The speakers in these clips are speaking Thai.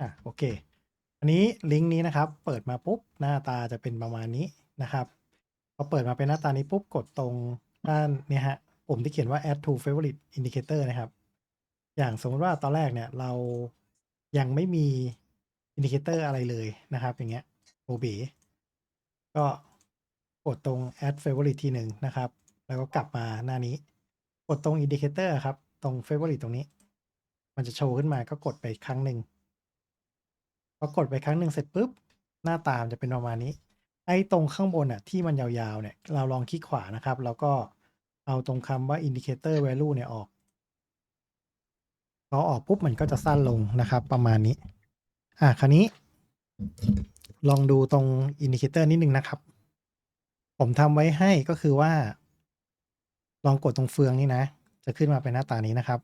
อะโอเค อันนี้ลิงก์นี้นะครับ เปิดมาปุ๊บหน้าตาจะเป็นประมาณนี้นะครับพอเปิดมาเป็นหน้าตานี้ปุ๊บกดตรงด้านเนี่ยฮะปุ่มที่เขียนว่า add to favorite indicator นะครับ อย่างสมมติว่าตอนแรกเนี่ยเรายังไม่มีอินดิเคเตอร์อะไรเลยนะครับ อย่างเงี้ยโอบีก็กดตรง add favorite ทีหนึ่งนะครับ แล้วก็กลับมาหน้านี้ กดตรงอินดิเคเตอร์ครับ ตรง favorite ตรงนี้ มันจะโชว์ขึ้นมาก็กดไปครั้งหนึ่ง พอกดไปครั้งหนึ่งเสร็จปุ๊บ หน้าตามจะเป็นประมาณนี้ ไอ้ตรงข้างบนอะที่มันยาวๆเนี่ยเราลองคลิกขวานะครับ แล้วก็เอาตรงคำว่า indicator value เนี่ยออกพอออกปุ๊บมันก็จะสั้นลงนะครับ ประมาณนี้ อะคราวนี้ ลองดูตรงอินดิเคเตอร์นิดนึงนะครับ ผมทำไว้ให้ก็คือว่า ลองกดตรงเฟืองนี่นะ จะขึ้นมาเป็นหน้าตานี้นะครับ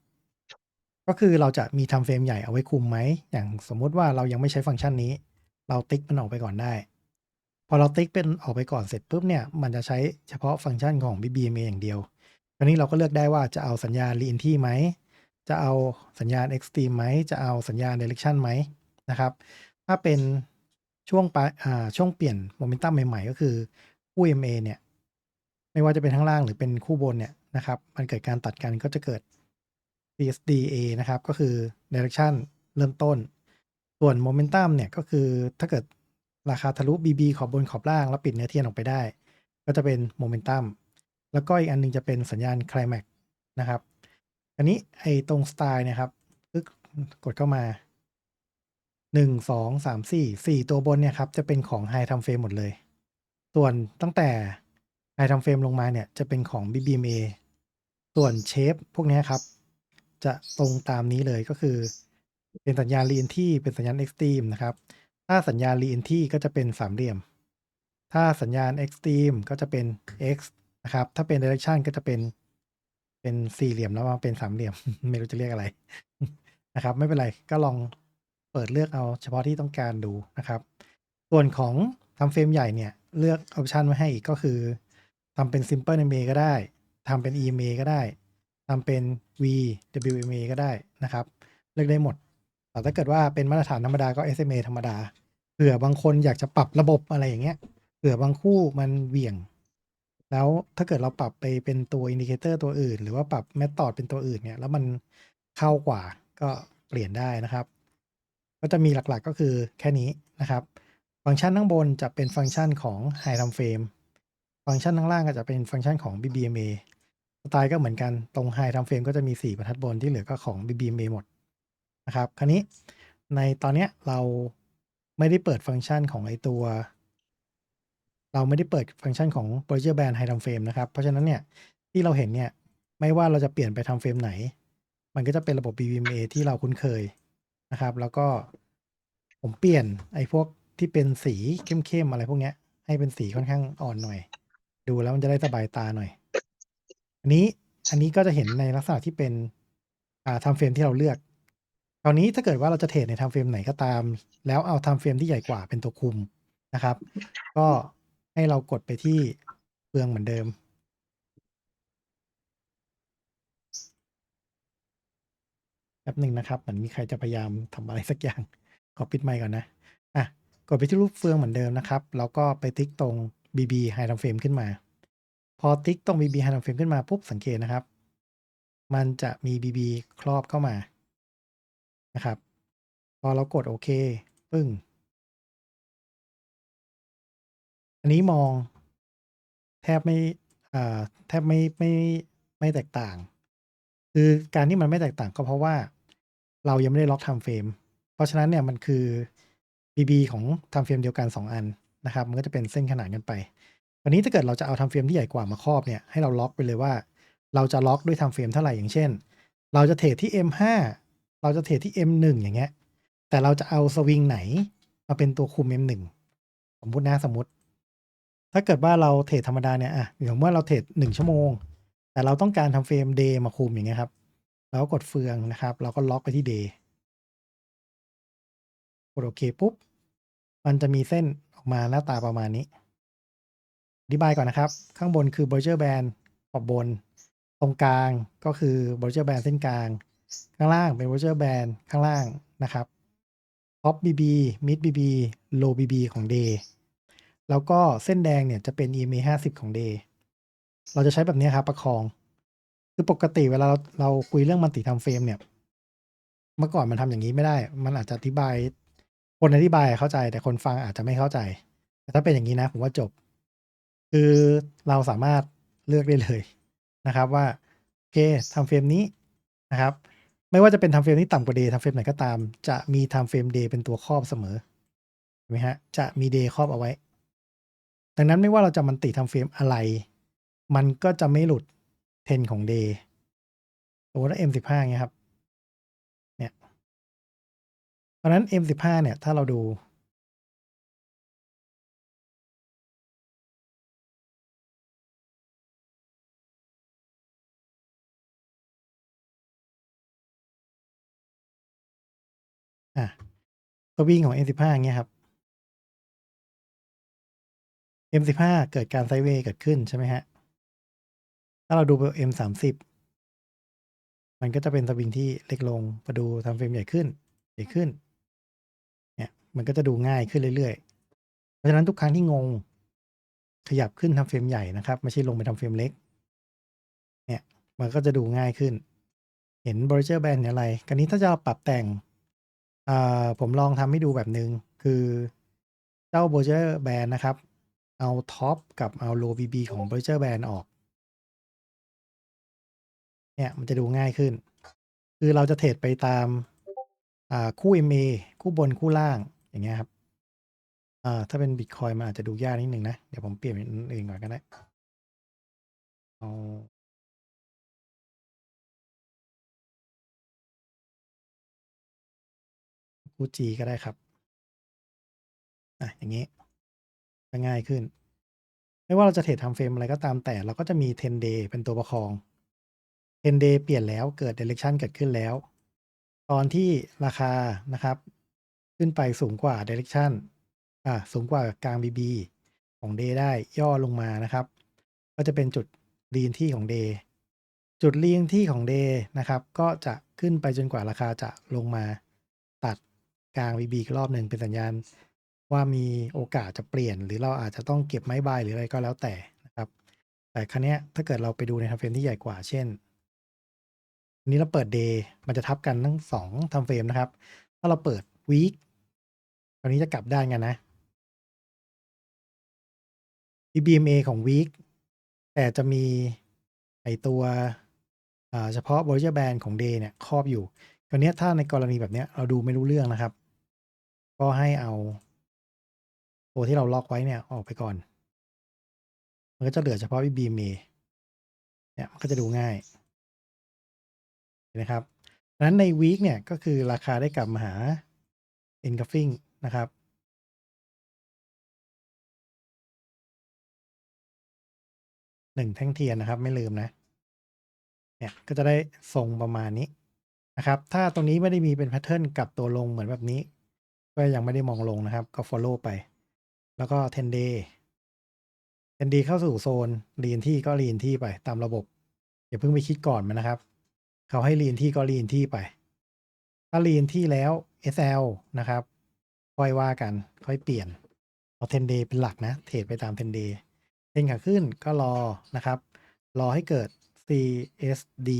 ก็คือเราจะมีทำเฟรมใหญ่เอาไว้คุมไหม อย่างสมมติว่าเรายังไม่ใช้ฟังก์ชันนี้ เราติ๊กมันออกไปก่อนได้ พอเราติ๊กเป็นออกไปก่อนเสร็จปุ๊บเนี่ย มันจะใช้เฉพาะฟังก์ชันของ BBMA อย่างเดียวคราวนี้เราก็เลือกได้ว่าจะเอาสัญญาณ Reentry ไหม จะเอาสัญญาณ Extreme ไหม จะเอาสัญญาณ Direction ไหมนะครับ ถ้าเป็นช่วงปอ่าช่วงเปลี่ยนโมเมนตัมใหม่ๆ ก็คือคู่ MA เนี่ย ไม่ว่าจะเป็นข้างล่างหรือเป็นคู่บนเนี่ยนะครับ มันเกิดการตัดกันก็จะเกิด CSDA นะครับ ก็คือ Direction เริ่มต้น ส่วนโมเมนตัมเนี่ยก็คือถ้าเกิดราคาทะลุ BB ขอบบนขอบล่าง แล้วปิดเนื้อเทียนออกไปได้ ก็จะเป็นโมเมนตัมแล้วก็อีกอันหนึงจะเป็นสัญญาณ Climax นะครับ อันนี้ไอ้ตรงสไตล์นะครับปึ๊กกดเข้ามาหนึ่งสองสามสี่สี่ตัวบนเนี่ยครับ จะเป็นของ High Time Frame หมดเลย ส่วนตั้งแต่ High Time Frame ลงมาเนี่ย จะเป็นของ BBMA ส่วนเชฟพวกนี้ครับ จะตรงตามนี้เลยก็คือ เป็นสัญญาณ Reentry เป็นสัญญาณ Extreme นะครับ ถ้าสัญญาณ Reentry ก็จะเป็นสามเหลี่ยม ถ้าสัญญาณ Extreme ก็จะเป็น X นะครับ ถ้าเป็น Direction ก็จะเป็นเป็นสี่เหลี่ยมแล้วมาเป็นสามเหลี่ยม ไม่รู้จะเรียกอะไรนะครับ ไม่เป็นไรก็ลองเปิดเลือกเอาเฉพาะที่ต้องการดูนะครับ ส่วนของทำเฟรมใหญ่เนี่ย เลือกออปชันไว้ให้อีกก็คือทำเป็น Simple MA ก็ได้ทำเป็น EMA ก็ได้ ทำเป็น VWMA ก็ได้นะครับ เลือกได้หมด แต่ถ้าเกิดว่าเป็นมาตรฐานธรรมดาก็ SMA ธรรมดาเผื่อบางคนอยากจะปรับระบบอะไรอย่างเงี้ยเผื่อบางคู่มันเหวี่ยง แล้วถ้าเกิดเราปรับไปเป็นตัวอินดิเคเตอร์ตัวอื่น หรือว่าปรับแม t ตอดเป็นตัวอื่นเนี่ย แล้วมันเข้ากว่าก็เปลี่ยนได้นะครับ ก็จะมีหลักๆก็คือแค่นี้นะครับ ฟังก์ชันข้างบนจะเป็นฟังก์ชันของ High Time Frame ฟังก์ชันข้างล่างก็จะเป็นฟังก์ชันของ BBMA สไตล์ก็เหมือนกันตรง High Time Frame ก็จะมี 4 บรรทัดบนที่เหลือก็ของ BBMA หมดนะครับ คราวนี้ในตอนเนี้ยเราไม่ได้เปิดฟังก์ชันของไอตัว เราไม่ได้เปิดฟังก์ชันของ b r o d g e r Band High Time Frame นะครับ เพราะฉะนั้นเนี่ยที่เราเห็นเนี่ยไม่ว่าเราจะเปลี่ยนไปทำเฟรมไหน มันก็จะเป็นระบบ BBMA ที่เราคุ้นเคยนะครับ แล้วก็ผมเปลี่ยนไอ้พวกที่เป็นสีเข้มๆอะไรพวกเนี้ยให้เป็นสีค่อนข้างอ่อนหน่อย ดูแล้วมันจะได้สบายตาหน่อย อันนี้อันนี้ก็จะเห็นในลักษณะที่เป็นอ่าทำเฟรมที่เราเลือกคราวนี้ถ้าเกิดว่าเราจะเทรดในทำเฟรมไหนก็ตาม แล้วเอาทำเฟรมที่ใหญ่กว่าเป็นตัวคุมนะครับ ก็ให้เรากดไปที่เฟืองเหมือนเดิมแป๊บหนึ่งนะครับเหมือนมีใครจะพยายามทำอะไรสักอย่าง ขอปิดไมค์ก่อนนะอะกดไปที่รูปเฟืองเหมือนเดิมนะครับ แล้วก็ไปติ๊กตรง BB High Time Frame ขึ้นมา พอติ๊กตรง BB High Time Frame ขึ้นมาปุ๊บสังเกตนะครับ มันจะมี BB ครอบเข้ามานะครับ พอเรากดโอเคปึ้ง อันนี้มองแทบไม่อ่าแทบไม่ไม่ไม่แตกต่าง คือการที่มันไม่แตกต่างก็เพราะว่าเรายังไม่ได้ล็อกทำเฟรม เพราะฉะนั้นเนี่ยมันคือ BB ของทำเฟรมเดียวกัน 2 อันนะครับ มันก็จะเป็นเส้นขนานกันไป วันนี้ถ้าเกิดเราจะเอาทำเฟรมที่ใหญ่กว่ามาครอบเนี่ยให้เราล็อกไปเลยว่า เราจะล็อกด้วยทำเฟรมเท่าไหร่อย่างเช่น เราจะเทรดที่ M5 เราจะเทรดที่ M1 อย่างเงี้ยแต่เราจะเอาสวิงไหนมาเป็นตัวคุม M1 สมมตินะสมมติ ถ้าเกิดว่าเราเทรดธรรมดาเนี่ยอะอย่างว่าเราเทรดหนึ่งชั่วโมง แต่เราต้องการทำเฟรมเดย์มาคุมอย่างเงี้ยครับเราก็กดเฟืองนะครับ เราก็ล็อกไปที่เดย์กดโอเคปุ๊บ มันจะมีเส้นออกมาหน้าตาประมาณนี้ ธิบายก่อนนะครับ ข้างบนคือ b o r g e r Band ขอบบน ตรงกลางก็คือ b o r g e r Band เส้นกลาง ข้างล่างเป็น b o r g e r Band ข้างล่างนะครับ Top BB Mid BB Low BB ของ Day แล้วก็เส้นแดงเนี่ยจะเป็น EMA 50 ของ Day เราจะใช้แบบนี้ครับประคอง คือปกติเวลาเราเราคุยเรื่องมันติทำเฟรมเนี่ย เมื่อก่อนมันทำอย่างนี้ไม่ได้ มันอาจจะอธิบาย คนอธิบายเข้าใจแต่คนฟังอาจจะไม่เข้าใจ แต่ถ้าเป็นอย่างนี้นะ ผมว่าจบ คือเราสามารถเลือกได้เลยนะครับว่าโอเคทำเฟรมนี้นะครับ ไม่ว่าจะเป็นทำเฟรมที่ต่ำกว่า day ทำเฟรมไหนก็ตาม จะมีทำเฟรม day เป็นตัวครอบเสมอเห็นไหมฮะจะมี day ครอบเอาไว้ ดังนั้นไม่ว่าเราจะมันติทำเฟรมอะไร มันก็จะไม่หลุดเทนของ day สมมติว่า M15 เงี้ยครับเนี่ยเพราะฉะนั้น M15 เนี่ยถ้าเราดู อะตัววิ่งของ M15 อย่างเงี้ยครับ M15 เกิดการไซด์เวย์เกิดขึ้นใช่ไหมฮะถ้าเราดู M30 มันก็จะเป็นสวิงที่เล็กลงมาดูทำเฟรมใหญ่ขึ้น ใหญ่ขึ้น เนี่ย มันก็จะดูง่ายขึ้นเรื่อยๆ เพราะฉะนั้นทุกครั้งที่งง ขยับขึ้นทำเฟรมใหญ่นะครับ ไม่ใช่ลงไปทำเฟรมเล็ก เนี่ย มันก็จะดูง่ายขึ้น เห็น Bollinger Band เห็นอะไรคราวนี้ถ้าจะปรับแต่ง อ่าผมลองทำให้ดูแบบหนึ่ง คือเจ้า Bollinger Band นะครับ เอาท็อปกับเอา Low BB ของ Bollinger Band ออก เนี่ย มันจะดูง่ายขึ้น คือเราจะเทรดไปตาม อ่า คู่ MA คู่บนคู่ล่าง อย่างเงี้ยครับอ่าถ้าเป็นบิตคอยน์มันอาจจะดูยากนิดหนึ่งนะ เดี๋ยวผมเปลี่ยนเป็นอันอื่นก่อนก็ได้ เอา คู่ G ก็ได้ครับอะอย่างงี้ก็ง่ายขึ้น ไม่ว่าเราจะเทรดทำเฟรมอะไรก็ตามแต่เราก็จะมี 10 day เป็นตัวประคอง 10 day เปลี่ยนแล้วเกิด direction เกิดขึ้นแล้ว ตอนที่ราคานะครับ ขึ้นไปสูงกว่า direction อ่าสูงกว่ากลาง BB ของ day ได้ย่อลงมานะครับ ก็จะเป็นจุด re-entry ของ day จุด re-entry ของ day นะครับ ก็จะขึ้นไปจนกว่าราคาจะลงมาตัด กลาง BB อีกรอบหนึ่งเป็นสัญญาณ ว่ามีโอกาสจะเปลี่ยน หรือเราอาจจะต้องเก็บไม้บายหรืออะไรก็แล้วแต่นะครับ แต่ครั้นี้ถ้าเกิดเราไปดูในทำเฟรมที่ใหญ่กว่า เช่นนนี้เราเปิด day มันจะทับกันทั้งสองทำเฟรมนะครับ ถ้าเราเปิด week ตอนนี้จะกลับด้านกันนะ BBMA ของ week แต่จะมีไอตัวเฉพาะ Bollinger Band ของ day เนี่ยครอบอยู่คราวนี้ถ้าในกรณีแบบเนี้ยเราดูไม่รู้เรื่องนะครับ ก็ให้เอาตัวที่เราล็อกไว้เนี่ยออกไปก่อน มันก็จะเหลือเฉพาะ BBM เนี่ยมันก็จะดูง่ายนไหมครับดังนั้นใน week เนี่ยก็คือราคาได้กลับมาหา engulfing นะครับ1แท่งเทียนนะครับ ไม่ลืมนะ เนี่ยก็จะได้ทรงประมาณนี้นะครับ ถ้าตรงนี้ไม่ได้มีเป็นแพทเทิร์นกลับตัวลงเหมือนแบบนี้ ก็ยังไม่ได้มองลงนะครับ ก็ follow ไป แล้วก็ 10 day 10 day เข้าสู่โซน re-entry ก็ re-entry ไปตามระบบ อย่าเพิ่งไปคิดก่อนมันนะครับ เขาให้ re-entry ก็ re-entry ไป ถ้า re-entry แล้ว SL นะครับ ค่อยว่ากัน ค่อยเปลี่ยน เอา 10 day เป็นหลักนะ เทรดไปตาม 10 day เทรนขาขึ้นก็รอนะครับ รอให้เกิด CSD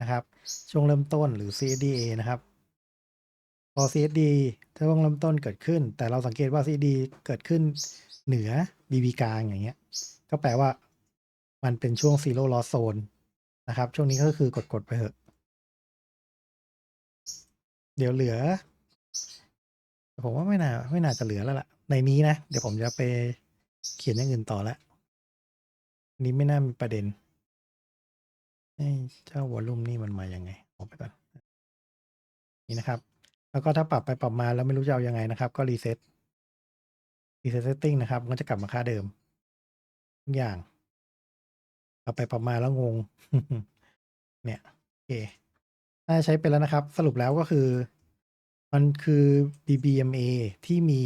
นะครับ ช่วงเริ่มต้นหรือ CSDA นะครับ อ CSD ช่วงเริ่มต้นเกิดขึ้น แต่เราสังเกตว่า CSD เกิดขึ้นเหนือ BB กลางอย่างเงี้ย ก็แปลว่ามันเป็นช่วง Zero Loss Zone นะครับ ช่วงนี้ก็คือกดๆไปเถอะ เดี๋ยวเหลือ ผมว่าไม่น่าไม่น่าจะเหลือแล้วล่ะ ในนี้นะ เดี๋ยวผมจะไปเขียนอย่างอื่นต่อแล้วนี้ไม่น่ามีประเด็นเจ้าวอลลุ่มนี่มันมายังไง?ออกไปก่อนนี่นะครับ แล้วก็ถ้าปรับไปปรับมาแล้วไม่รู้จะเอายังไงนะครับ ก็ reset reset setting นะครับ มันก็จะกลับมาค่าเดิมทุกอย่างปรับไปปรับมาแล้วงง เนี่ยโอเคน่าใช้เป็นแล้วนะครับ สรุปแล้วก็คือ มันคือ BBMA ที่มี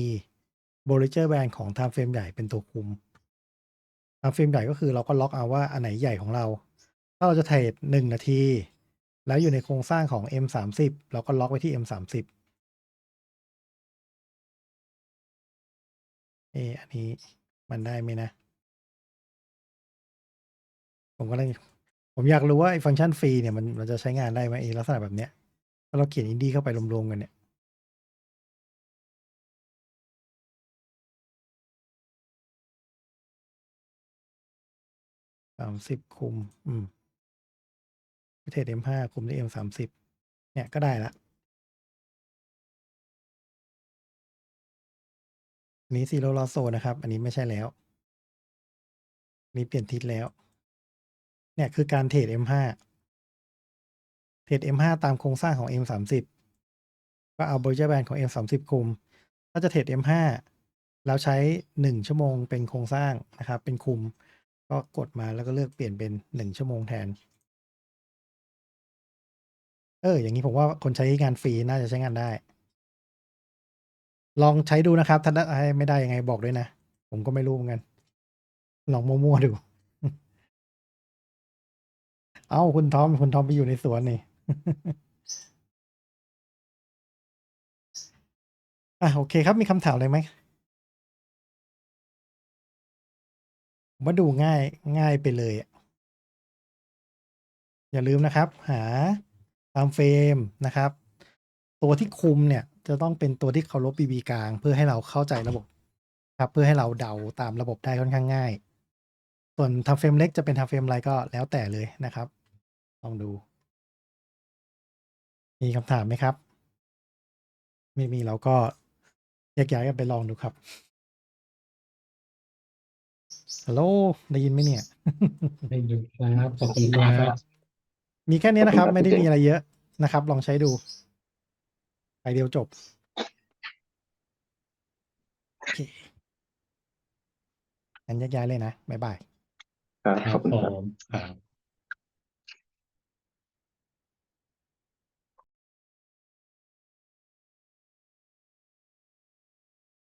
Bollinger Band ของ Time Frame ใหญ่เป็นตัวคุม Time Frame ใหญ่ก็คือเราก็ล็อกเอาว่าอันไหนใหญ่ของเรา ถ้าเราจะเทรด1นาที แล้วอยู่ในโครงสร้างของ M30 เราก็ล็อกไว้ที่ M30 เอออันนี้มันได้ไหมนะ ผมก็เลยผมอยากรู้ว่าไอ้ฟังก์ชันฟรีเนี่ยมันมันจะใช้งานได้ไหมไอ้ลักษณะแบบเนี้ยถ้าเราเขียนอินดี้เข้าไปรวมๆกันเนี่ย สามสิบคุม อืม เทรดเอ็มห้าคุมด้วยเอ็มสามสิบเนี่ยก็ได้ละอันนี้ซีโรลอโซนะครับ อันนี้ไม่ใช่แล้วอันนี้เปลี่ยนทิศแล้ว เนี่ยคือการเทรด M5 เทรด M5 ตามโครงสร้างของ M30 ก็เอา Bollinger Band ของ M30 คุม ถ้าจะเทรด M5 แล้วใช้ 1 ชั่วโมงเป็นโครงสร้างนะครับ เป็นคุม ก็กดมาแล้วก็เลือกเปลี่ยนเป็น 1 ชั่วโมงแทน เออ อย่างนี้ผมว่าคนใช้งานฟรีน่าจะใช้งานได้ ลองใช้ดูนะครับ ถ้าได้ไม่ได้ยังไงบอกด้วยนะ ผมก็ไม่รู้เหมือนกัน ลองมั่วๆดู เอ้าคุณทอม คุณทอมไปอยู่ในสวนนี่ อะโอเคครับมีคำถามอะไรไหมผมว่าดูง่ายง่ายไปเลยอะอย่าลืมนะครับ หา ตามเฟรมนะครับ ตัวที่คุมเนี่ยจะต้องเป็นตัวที่เคารพ BB กลาง เพื่อให้เราเข้าใจระบบ ครับ เพื่อให้เราเดาตามระบบได้ค่อนข้างง่าย ส่วนทำเฟรมเล็กจะเป็นทำเฟรมอะไรก็แล้วแต่เลยนะครับ ลองดู มีคำถามไหมครับ ไม่มีเราก็แยกย้ายกันไปลองดูครับฮัลโหลได้ยินไหมเนี่ย ได้ดูครับขอบคุณครับ มีแค่นี้นะครับขอบคุณครับไม่ได้พี่เจมีอะไรเยอะนะครับ ลองใช้ดู ไปเดียวจบโอเคงั้นแยกย้ายเลยนะ บ๊ายบาย ครับครัขอบบคุณผครับมครับ